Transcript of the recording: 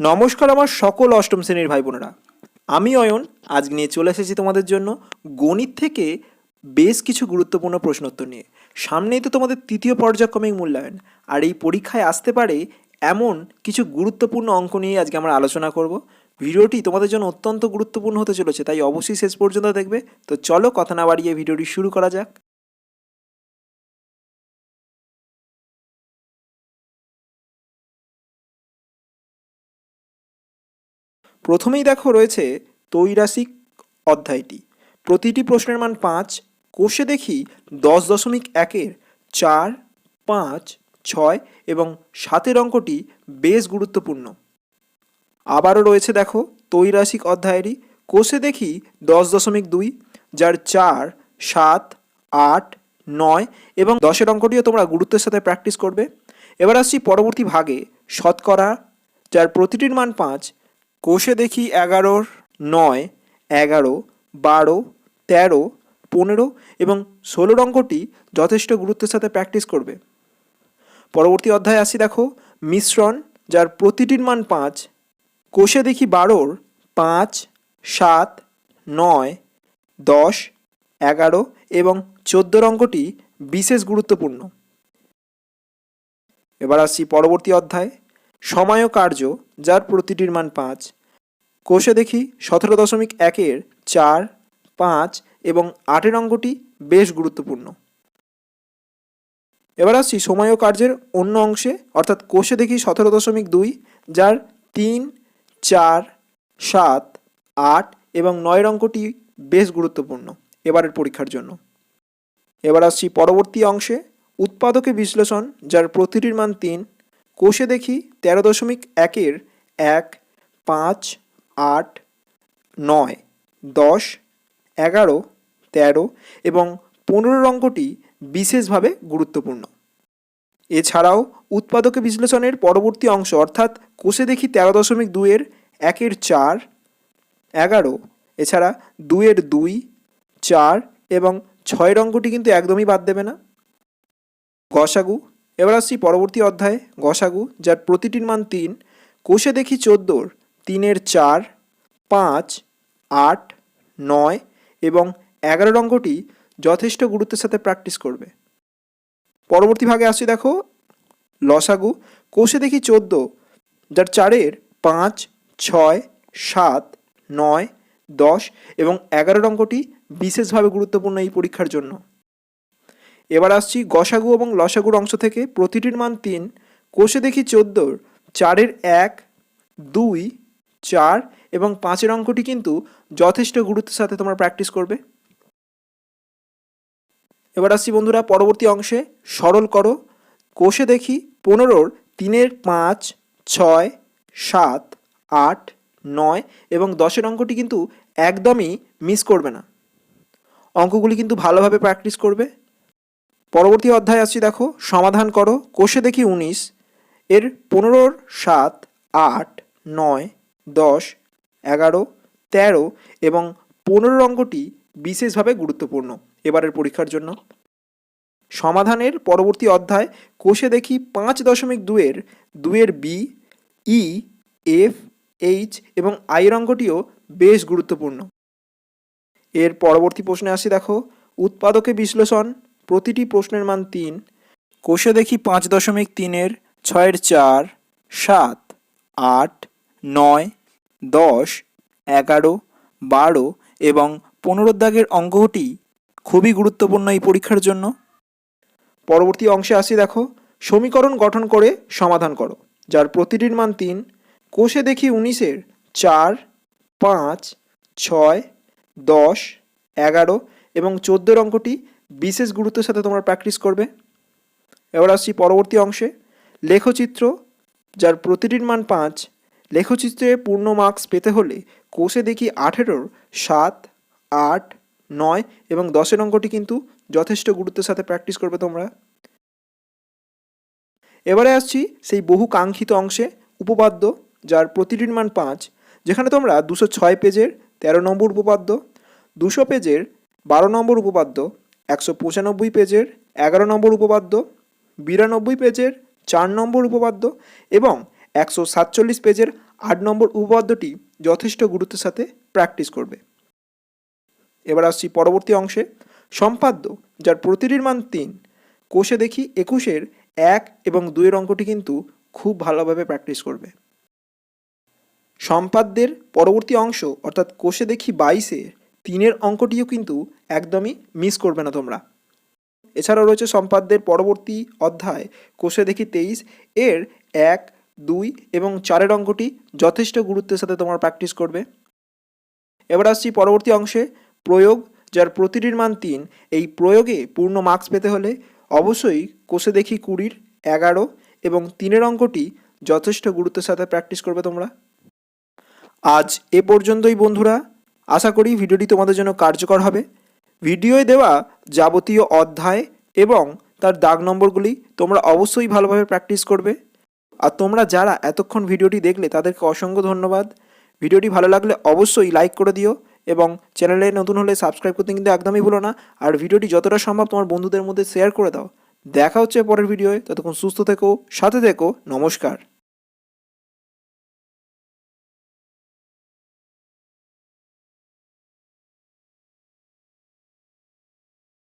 নমস্কার আমার সকল অষ্টম শ্রেণির ভাই বোনেরা আমি অয়ন আজ নিয়ে চলে এসেছি তোমাদের জন্য গণিত থেকে বেশ কিছু গুরুত্বপূর্ণ প্রশ্নোত্তর নিয়ে। সামনেই তো তোমাদের তৃতীয় পর্যায়ক্রমিক মূল্যায়ন, আর এই পরীক্ষায় আসতে পারে এমন কিছু গুরুত্বপূর্ণ অঙ্ক নিয়ে আজকে আমরা আলোচনা করব। ভিডিওটি তোমাদের জন্য অত্যন্ত গুরুত্বপূর্ণ হতে চলেছে, তাই অবশ্যই শেষ পর্যন্ত দেখবে। তো চলো কথা না বাড়িয়ে ভিডিওটি শুরু করা যাক। প্রথমেই দেখো রয়েছে তৈরাসিক অধ্যায়টি। প্রতিটি প্রশ্নের মান পাঁচ, কোষে দেখি দশ দশমিক একের চার, পাঁচ, ছয় এবং সাতের অঙ্কটি বেশ গুরুত্বপূর্ণ। আবারও রয়েছে দেখো তৈরাসিক অধ্যায়েরই কোষে দেখি দশ দশমিক দুই, যার চার, সাত, আট, নয় এবং দশের অঙ্কটিও তোমরা গুরুত্বের সাথে প্র্যাকটিস করবে। এবার আসছি পরবর্তী ভাগে, শতকরা, যার প্রতিটির মান পাঁচ কোষে দেখি এগারোর নয়, এগারো, বারো, তেরো, পনেরো এবং ষোলোর অঙ্কটি যথেষ্ট গুরুত্বের সাথে প্র্যাকটিস করবে। পরবর্তী অধ্যায় আসি দেখো, মিশ্রণ, যার প্রতিটির মান পাঁচ, কোষে দেখি বারোর পাঁচ, সাত, নয়, দশ, এগারো এবং চোদ্দোর অঙ্কটি বিশেষ গুরুত্বপূর্ণ। এবার আসি পরবর্তী অধ্যায়। সময় ও কার্য, যার প্রতিটির মান পাঁচ। কোষে দেখি সতেরো দশমিক একের চার, পাঁচ এবং আটের অঙ্কটি বেশ গুরুত্বপূর্ণ। এবার আসছি সময় ও কার্যের অন্য অংশে, অর্থাৎ কোষে দেখি সতেরো দশমিক দুই, যার তিন, চার, সাত, আট এবং নয়ের অঙ্কটি বেশ গুরুত্বপূর্ণ এবারের পরীক্ষার জন্য। এবার আসছি পরবর্তী অংশে, উৎপাদকে বিশ্লেষণ, যার প্রতিটির মান তিন কোষে দেখি তেরো দশমিক একের এক, পাঁচ, আট, নয়, দশ, এগারো, তেরো এবং পনেরোর অঙ্কটি বিশেষভাবে গুরুত্বপূর্ণ। এছাড়াও উৎপাদকে বিশ্লেষণের পরবর্তী অংশ অর্থাৎ কোষে দেখি তেরো দশমিক দুইয়ের একের চার, এগারো, এছাড়া দুইয়ের দুই, চার এবং ছয়ের অঙ্কটি কিন্তু একদমই বাদ দেবে না। গসাগু এবার আসছি পরবর্তী অধ্যায়ে, গসাগু, যার প্রতিটির মান তিন। কোষে দেখি চোদ্দোর, তিনের চার, পাঁচ, আট, নয় এবং এগারোর অঙ্কটি যথেষ্ট গুরুত্বের সাথে প্র্যাকটিস করবে। পরবর্তী ভাগে আসছি দেখো, লসাগু, কোষে দেখি চোদ্দ, যার চারের পাঁচ, ছয়, সাত, নয়, দশ এবং এগারোর অঙ্কটি বিশেষভাবে গুরুত্বপূর্ণ এই পরীক্ষার জন্য। এবার আসছি গসাগু এবং লসাগুর অংশ থেকে। প্রতিটির মান তিন, কোষে দেখি চোদ্দোর। চারের এক, দুই, চার এবং পাঁচের অঙ্কটি কিন্তু যথেষ্ট গুরুত্বের সাথে তোমরা প্র্যাকটিস করবে। এবার আসছি বন্ধুরা পরবর্তী অংশে, সরল করো। কোষে দেখি পনেরোর, তিনের পাঁচ, ছয়, সাত, আট, নয় এবং দশের অঙ্কটি কিন্তু একদমই মিস করবে না। অঙ্কগুলি কিন্তু ভালোভাবে প্র্যাকটিস করবে। পরবর্তী অধ্যায় আসছি, দেখো, সমাধান করো, কোষে দেখি উনিশ, এর পনেরোর সাত, আট, নয়, দশ, এগারো, তেরো এবং পনেরোর অঙ্কটি বিশেষভাবে গুরুত্বপূর্ণ এবারের পরীক্ষার জন্য। সমাধানের পরবর্তী অধ্যায়, কোষে দেখি পাঁচ দশমিক দুয়ের দুয়ের বি ই এফ এইচ এবং আইয়ের অঙ্কটিও বেশ গুরুত্বপূর্ণ। এর পরবর্তী প্রশ্নে আসি, দেখো, উৎপাদকে বিশ্লেষণ প্রতিটি প্রশ্নের মান তিন। কোষে দেখি পাঁচ দশমিক তিনের ছয়ের চার, সাত, আট, নয়, দশ, এগারো, বারো এবং পনেরো দাগের অঙ্কটি খুবই গুরুত্বপূর্ণ এই পরীক্ষার জন্য। পরবর্তী অংশে আসি দেখো। সমীকরণ গঠন করে সমাধান করো, যার প্রতিটির মান তিন। কোষে দেখি উনিশের চার, পাঁচ, ছয়, দশ, এগারো এবং চোদ্দোর অঙ্কটি বিশেষ গুরুত্বের সাথে তোমরা প্র্যাকটিস করবে। এবার আসছি পরবর্তী অংশে। লেখচিত্র, যার প্রতিটির মান পাঁচ, লেখচিত্রে পূর্ণ মার্কস পেতে হলে কোষে দেখি আঠেরোর সাত, আট, নয় এবং দশের অঙ্কটি কিন্তু যথেষ্ট গুরুত্বের সাথে প্র্যাকটিস করবে তোমরা। এবারে আসছি সেই বহু কাঙ্ক্ষিত অংশে, উপপাদ্য, যার প্রতিটির মান পাঁচ, যেখানে তোমরা দুশো ছয় পেজের তেরো নম্বর উপপাদ্য, দুশো পেজের বারো নম্বর উপপাদ্য একশো পঁচানব্বই পেজের এগারো নম্বর উপপাদ্য, বিরানব্বই পেজের চার নম্বর উপপাদ্য এবং একশো সাতচল্লিশ পেজের আট নম্বর উপপাদ্যটি যথেষ্ট গুরুত্বের সাথে প্র্যাকটিস করবে। এবার আসছি পরবর্তী অংশে। সম্পাদ্য, যার প্রতিটির মান তিন, কোষে দেখি একুশের এক এবং দুইয়ের অঙ্কটি কিন্তু খুব ভালোভাবে প্র্যাকটিস করবে। সম্পাদ্যের পরবর্তী অংশ, অর্থাৎ কোষে দেখি বাইশের তিনের অঙ্কটিও কিন্তু একদমই মিস করবে না তোমরা। এছাড়াও রয়েছে সম্পাদ্যের পরবর্তী অধ্যায়, কোষে দেখি তেইশ। এর এক, দুই এবং চারের অঙ্কটি যথেষ্ট গুরুত্বের সাথে তোমরা প্র্যাকটিস করবে। এবার আসছি পরবর্তী অংশে, প্রয়োগ, যার প্রতিটির মান তিন। এই প্রয়োগে পূর্ণ মার্কস পেতে হলে অবশ্যই কোষে দেখি কুড়ির এগারো এবং তিনের অঙ্কটি যথেষ্ট গুরুত্বের সাথে প্র্যাকটিস করবে তোমরা। আজ এ পর্যন্তই বন্ধুরা। আশা করি ভিডিওটি তোমাদের জন্য কার্যকর হবে। ভিডিওয় দেওয়া যাবতীয় অধ্যায় এবং তার দাগ নম্বরগুলি তোমরা অবশ্যই ভালোভাবে প্র্যাকটিস করবে। আর তোমরা যারা এতক্ষণ ভিডিওটি দেখলে তাদেরকে অসংখ্য ধন্যবাদ। ভিডিওটি ভালো লাগলে অবশ্যই লাইক করে দিও এবং চ্যানেলে নতুন হলে সাবস্ক্রাইব করতে কিন্তু একদমই ভুলো না। আর ভিডিওটি যতটা সম্ভব তোমার বন্ধুদের মধ্যে শেয়ার করে দাও। দেখা হচ্ছে পরের ভিডিওয়ে। ততক্ষণ সুস্থ থেকো, সাথে থেকো। নমস্কার।